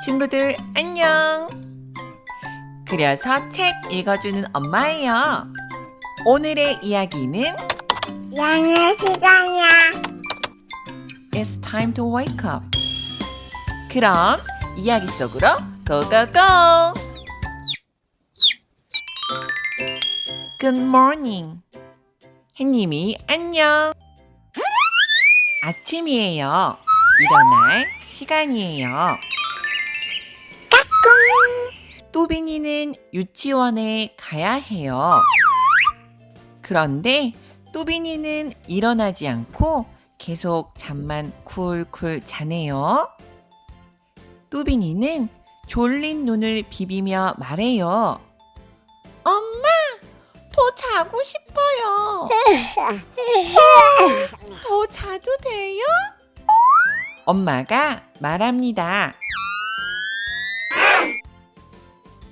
친구들 안녕. 그려서 책 읽어주는 엄마예요. 오늘의 이야기는 양의 시간이야. It's time to wake up. 그럼 이야기 속으로 고고고. Good morning. 햇님이 안녕. 아침이에요. 일어날 시간이에요. 또빈이는 유치원에 가야 해요. 그런데 또빈이는 일어나지 않고 계속 잠만 쿨쿨 자네요. 또빈이는 졸린 눈을 비비며 말해요. 엄마, 더 자고 싶어요. 더 자도 돼요? 엄마가 말합니다.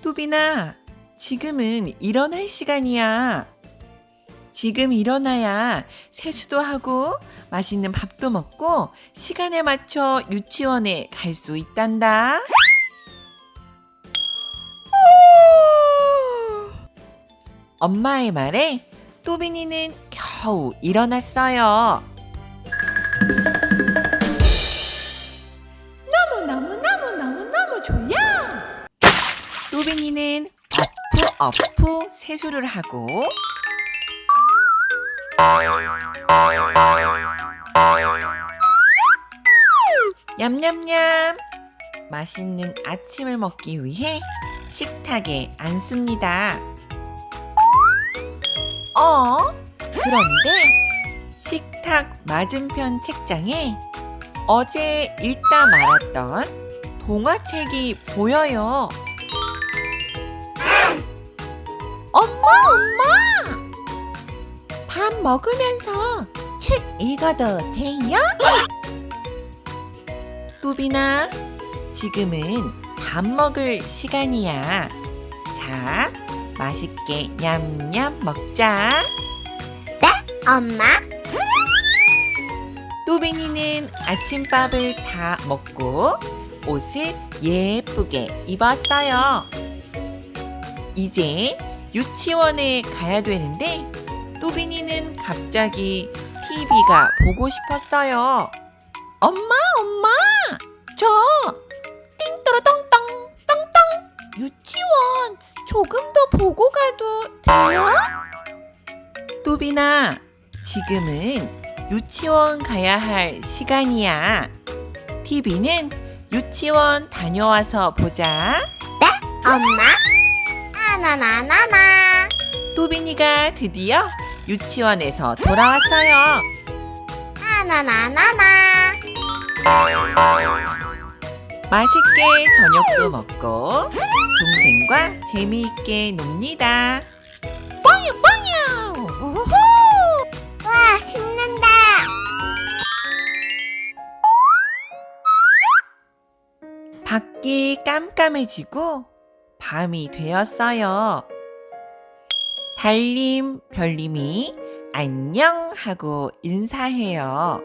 뚜빈아, 지금은 일어날 시간이야. 지금 일어나야 세수도 하고 맛있는 밥도 먹고 시간에 맞춰 유치원에 갈 수 있단다. 엄마의 말에 또빈이는 겨우 일어났어요. 어프 세수를 하고 냠냠냠 맛있는 아침을 먹기 위해 식탁에 앉습니다. 어? 그런데 식탁 맞은편 책장에 어제 읽다 말았던 동화책이 보여요. 엄마, 엄마! 밥 먹으면서 책 읽어도 돼요? 뚜비나, 지금은 밥 먹을 시간이야. 자, 맛있게 냠냠 먹자. 엄마, 또빈이는 아침밥을 다 먹고 옷을 예쁘게 입었어요. 이제 유치원에 가야 되는데 또빈이는 갑자기 TV가 보고 싶었어요. 엄마, 엄마! 저 띵또로똥똥 똥똥 유치원 조금 더 보고 가도 돼요? 또빈아, 지금은 유치원 가야 할 시간이야. TV는 유치원 다녀와서 보자. 엄마, 나나나나나. 또빈이가 드디어 유치원에서 돌아왔어요. 나나나나나. 맛있게 저녁도 먹고 동생과 재미있게 놉니다. 뻥이야! 우후! 와, 신난다. 밖이 깜깜해지고 밤이 되었어요. 달님, 별님이 안녕 하고 인사해요.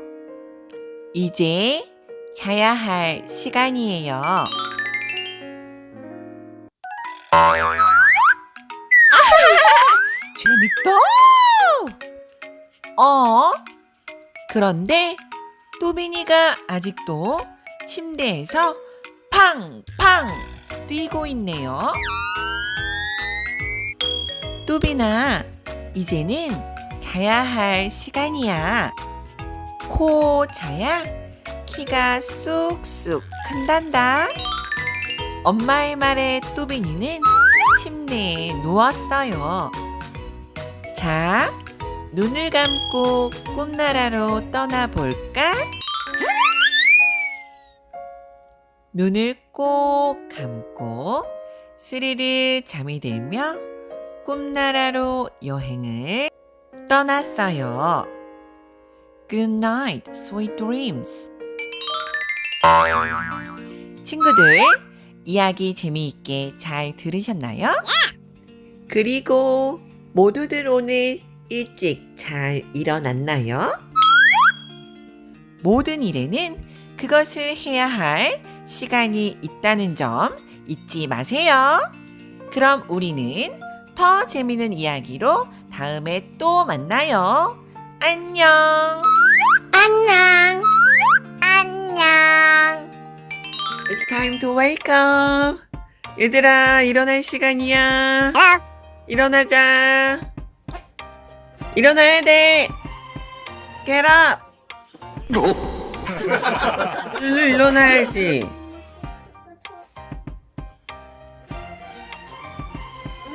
이제 자야 할 시간이에요. 재밌다! 어? 그런데 또빈이가 아직도 침대에서 팡팡 뛰고 있네요. 뚜비나, 이제는 자야 할 시간이야. 코 자야 키가 쑥쑥 큰단다. 엄마의 말에 뚜빈이는 침대에 누웠어요. 자, 눈을 감고 꿈나라로 떠나볼까? 눈을 꼭 감고 스르르 잠이 들며 꿈나라로 여행을 떠났어요. Good night, sweet dreams. 친구들, 이야기 재미있게 잘 들으셨나요? 그리고 모두들 오늘 일찍 잘 일어났나요? 모든 일에는 그것을 해야 할 시간이 있다는 점 잊지 마세요. 그럼 우리는 더 재미있는 이야기로 다음에 또 만나요. 안녕. 안녕. 안녕. It's time to wake up. 얘들아, 일어날 시간이야. 일어나자. 일어나야 돼. Get up. 얼른 일어나야지.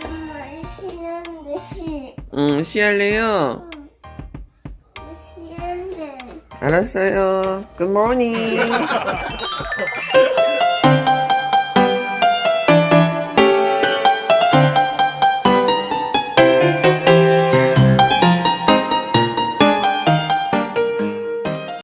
엄마 싫은데. 응, 쉬할래요? 싫은데. 알았어요. Good morning.